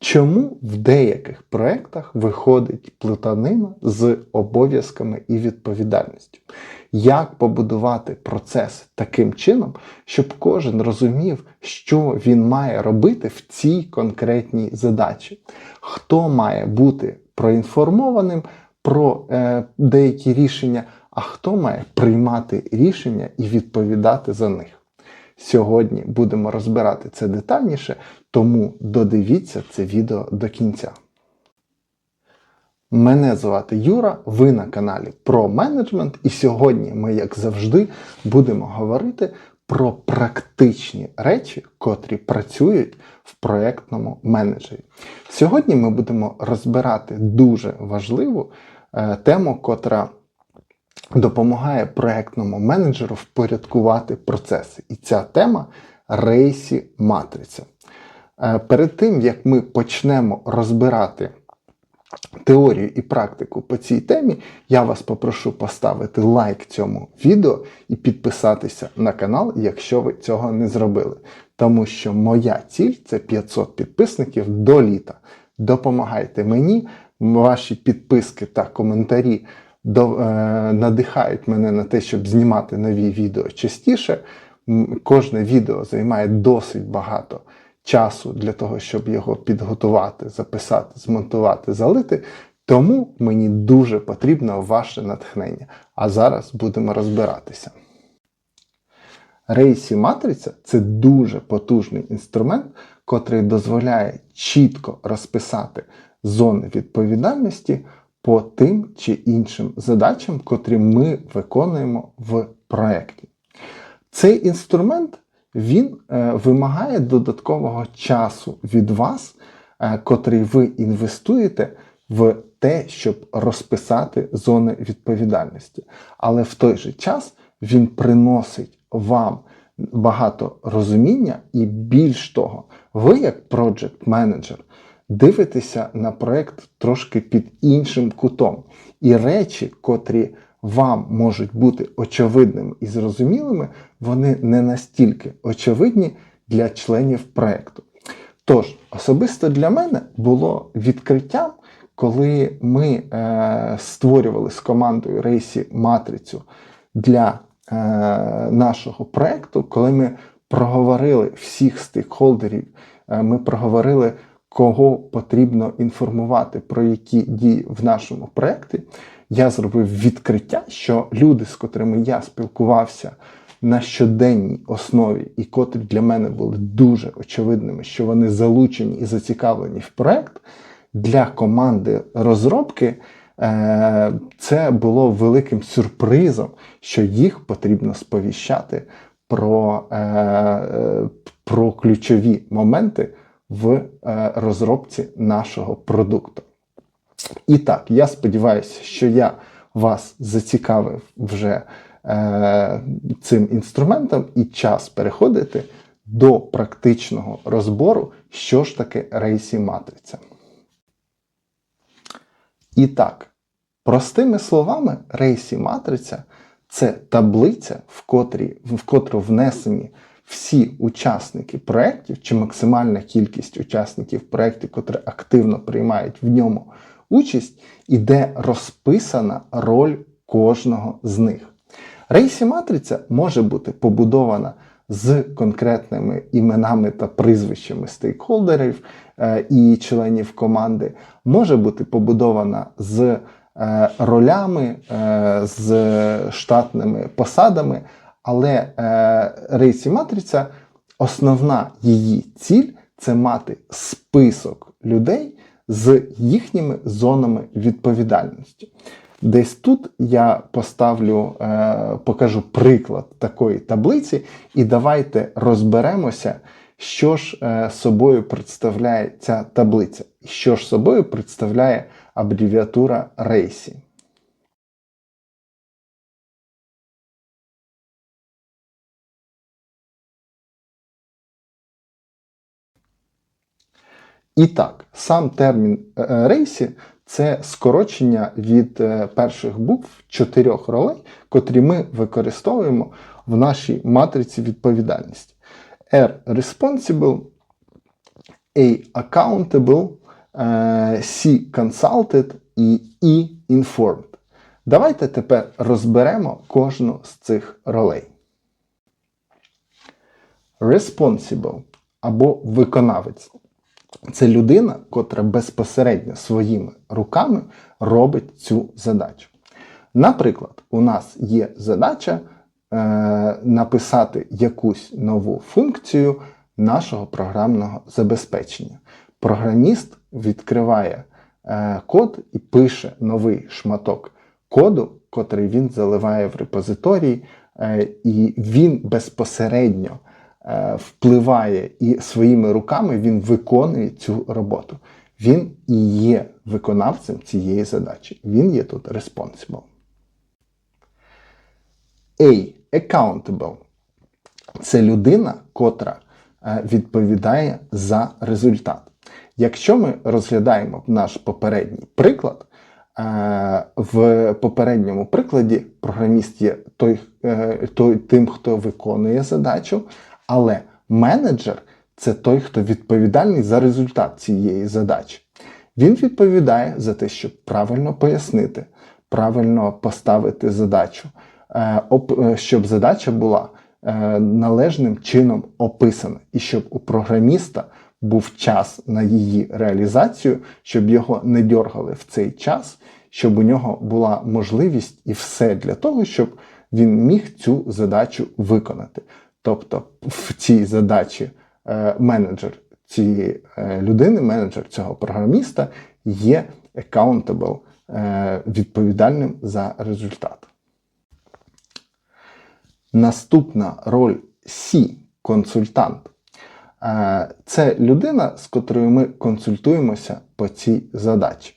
Чому в деяких проєктах виходить плутанина з обов'язками і відповідальністю? Як побудувати процес таким чином, щоб кожен розумів, що він має робити в цій конкретній задачі? Хто має бути проінформованим про е, деякі рішення, а хто має приймати рішення і відповідати за них? Сьогодні будемо розбирати це детальніше, тому додивіться це відео до кінця. Мене звати Юра, ви на каналі про менеджмент, і сьогодні ми, як завжди, будемо говорити про практичні речі, котрі працюють в проєктному менеджері. Сьогодні ми будемо розбирати дуже важливу е, тему, котра допомагає проєктному менеджеру впорядкувати процеси. І ця тема рейсі матриця. Е, Перед тим, як ми почнемо розбирати теорію і практику по цій темі, я вас попрошу поставити лайк цьому відео і підписатися на канал, якщо ви цього не зробили. Тому що моя ціль це 500 підписників до літа. Допомагайте мені, ваші підписки та коментарі до, е, надихають мене на те, щоб знімати нові відео частіше. Кожне відео займає досить багато часу для того, щоб його підготувати, записати, змонтувати, залити. Тому мені дуже потрібно ваше натхнення. А зараз будемо розбиратися. Рейсі матриця це дуже потужний інструмент, котрий дозволяє чітко розписати зони відповідальності по тим чи іншим задачам, котрі ми виконуємо в проєкті. Цей інструмент він е, вимагає додаткового часу від вас, е, котрий ви інвестуєте в те, щоб розписати зони відповідальності. Але в той же час він приносить вам багато розуміння, і більш того, ви, як project менеджер дивитеся на проект трошки під іншим кутом. І речі, котрі вам можуть бути очевидними і зрозумілими, вони не настільки очевидні для членів проекту. Тож, особисто для мене було відкриттям, коли ми е, створювали з командою Рейсі матрицю для е, нашого проекту, коли ми проговорили всіх стейкхолдерів, е, ми проговорили, кого потрібно інформувати про які дії в нашому проєкті, я зробив відкриття, що люди, з котрими я спілкувався на щоденній основі, і котрі для мене були дуже очевидними, що вони залучені і зацікавлені в проект, для команди розробки е, це було великим сюрпризом, що їх потрібно сповіщати про, е, е, про ключові моменти в е, розробці нашого продукту. І так, я сподіваюся, що я вас зацікавив вже е, цим інструментом і час переходити до практичного розбору, що ж таке рейсі матриця. І так, простими словами, рейсі матриця це таблиця, в котрій, в котру внесені всі учасники проєктів, чи максимальна кількість учасників проєктів, котрі активно приймають в ньому участь, і де розписана роль кожного з них. Рейсі матриця може бути побудована з конкретними іменами та прізвищами стейкхолдерів е, і членів команди, може бути побудована з е, ролями, е, з штатними посадами, але рейсі матриця, основна її ціль це мати список людей з їхніми зонами відповідальності. Десь тут я поставлю, е, покажу приклад такої таблиці, і давайте розберемося, що ж е, собою представляє ця таблиця, що ж собою представляє абревіатура RACI. І так, сам термін е, рейсі це скорочення від е, перших букв чотирьох ролей, котрі ми використовуємо в нашій матриці відповідальності. R responsible, A. Accountable, е, C. Consulted і E. Informed. Давайте тепер розберемо кожну з цих ролей. Responsible або виконавець це людина, котра безпосередньо своїми руками робить цю задачу. Наприклад, у нас є задача е, написати якусь нову функцію нашого програмного забезпечення. Програміст відкриває е, код і пише новий шматок коду, котрий він заливає в репозиторій, е, і він безпосередньо впливає і своїми руками він виконує цю роботу. Він і є виконавцем цієї задачі. Він є тут responsible. A. Accountable. Це людина, котра е, відповідає за результат. Якщо ми розглядаємо наш попередній приклад, е, в попередньому прикладі програміст є той, е, той, тим, хто виконує задачу, але менеджер це той, хто відповідальний за результат цієї задачі. Він відповідає за те, щоб правильно пояснити, правильно поставити задачу, е, е, щоб задача була е, належним чином описана, і щоб у програміста був час на її реалізацію, щоб його не дьоргали в цей час, щоб у нього була можливість і все для того, щоб він міг цю задачу виконати. Тобто в цій задачі е, менеджер цієї е, людини, менеджер цього програміста є accountable, е, відповідальним за результат. Наступна роль C – консультант. Це людина, з котрою ми консультуємося по цій задачі.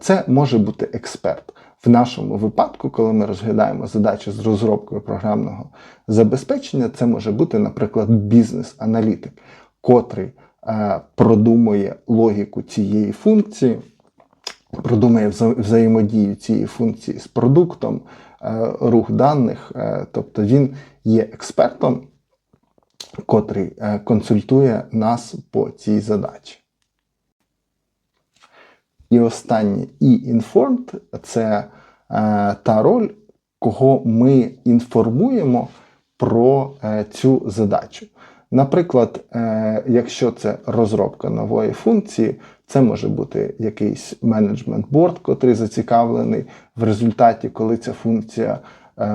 Це може бути експерт. В нашому випадку, коли ми розглядаємо задачі з розробкою програмного забезпечення, це може бути, наприклад, бізнес-аналітик, котрий е, продумує логіку цієї функції, продумує вза- взаємодію цієї функції з продуктом, е, рух даних, е, тобто він є експертом, котрий консультує нас по цій задачі. І останнє і informed – це е, та роль, кого ми інформуємо про е, цю задачу. Наприклад, е, якщо це розробка нової функції, це може бути якийсь менеджмент борд, котрий зацікавлений в результаті, коли ця функція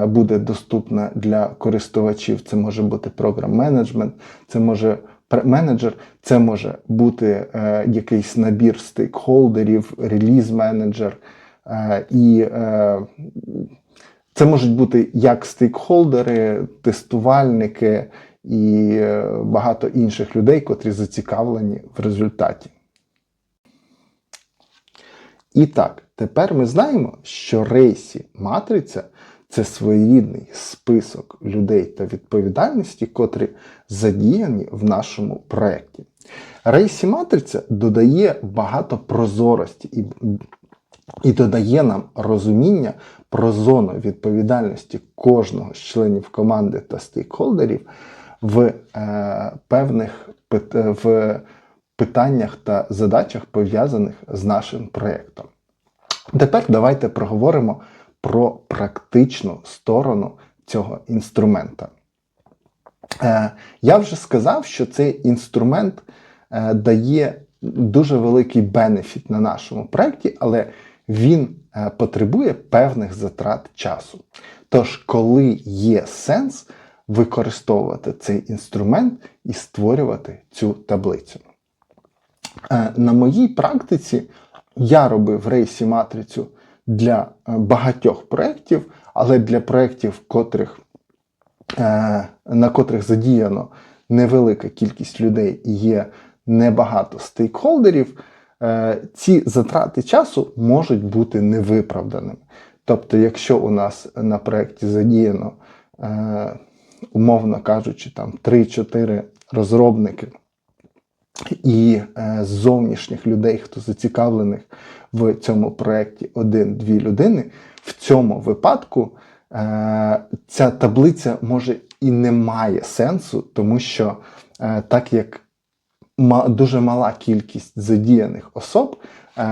буде доступна для користувачів. Це може бути програм менеджмент, це може менеджер, це може бути е, якийсь набір стейкхолдерів, реліз менеджер. Е, і е, це можуть бути як стейкхолдери, тестувальники і е, багато інших людей, котрі зацікавлені в результаті. І так, тепер ми знаємо, що рейсі матриця це своєрідний список людей та відповідальності, котрі задіяні в нашому проєкті. Рейсі матриця додає багато прозорості і, і додає нам розуміння про зону відповідальності кожного з членів команди та стейкхолдерів в е, певних в питаннях та задачах, пов'язаних з нашим проєктом. Тепер давайте проговоримо про практичну сторону цього інструмента. Е, Я вже сказав, що цей інструмент е, дає дуже великий бенефіт на нашому проєкті, але він е, потребує певних затрат часу. Тож, коли є сенс використовувати цей інструмент і створювати цю таблицю. На моїй практиці я робив рейсі матрицю для е, багатьох проєктів, але для проєктів, котрих, е, на котрих задіяно невелика кількість людей і є небагато стейкхолдерів, е, ці затрати часу можуть бути невиправданими. Тобто, якщо у нас на проєкті задіяно, умовно кажучи, там 3-4 розробники і е, зовнішніх людей, хто зацікавлених в цьому проєкті один-дві людини, в цьому випадку е, ця таблиця може і не має сенсу, тому що е, так як дуже мала кількість задіяних особ,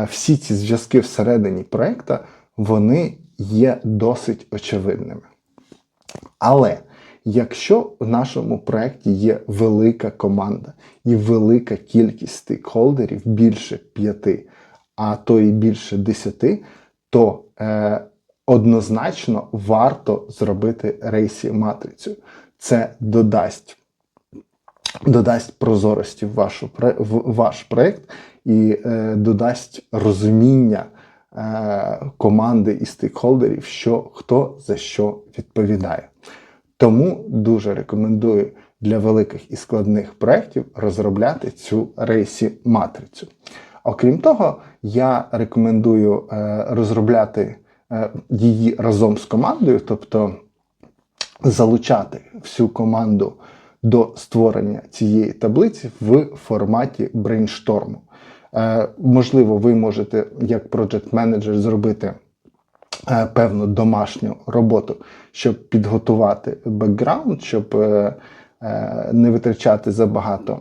всі ці зв'язки всередині проєкта вони є досить очевидними. Але якщо в нашому проєкті є велика команда і велика кількість стейкхолдерів, більше п'яти, а то і більше десяти, то е, однозначно варто зробити рейсі матрицю. Це додасть, додасть прозорості в, вашу, в ваш проєкт і е, додасть розуміння е, команди і стейкхолдерів, що хто за що відповідає. Тому дуже рекомендую для великих і складних проєктів розробляти цю рейсі матрицю. Окрім того, я рекомендую е, розробляти е, її разом з командою, тобто залучати всю команду до створення цієї таблиці в форматі брейншторму. Е, можливо, ви можете як project менеджер зробити певну домашню роботу, щоб підготувати бекграунд, щоб е, е, не витрачати забагато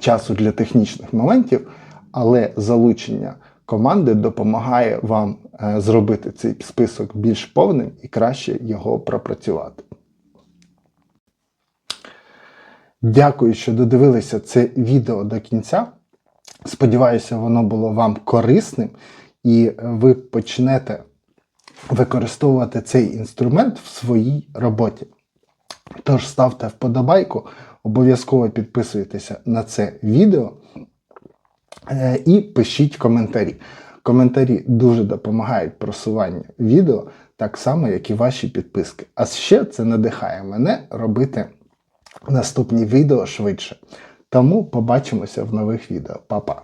часу для технічних моментів, але залучення команди допомагає вам е, зробити цей список більш повним і краще його пропрацювати. Дякую, що додивилися це відео до кінця. Сподіваюся, воно було вам корисним, і ви почнете використовувати цей інструмент в своїй роботі. Тож ставте вподобайку, обов'язково підписуйтеся на це відео е, і пишіть коментарі. Коментарі дуже допомагають просуванню відео, так само, як і ваші підписки. А ще це надихає мене робити наступні відео швидше. Тому побачимося в нових відео. Па-па!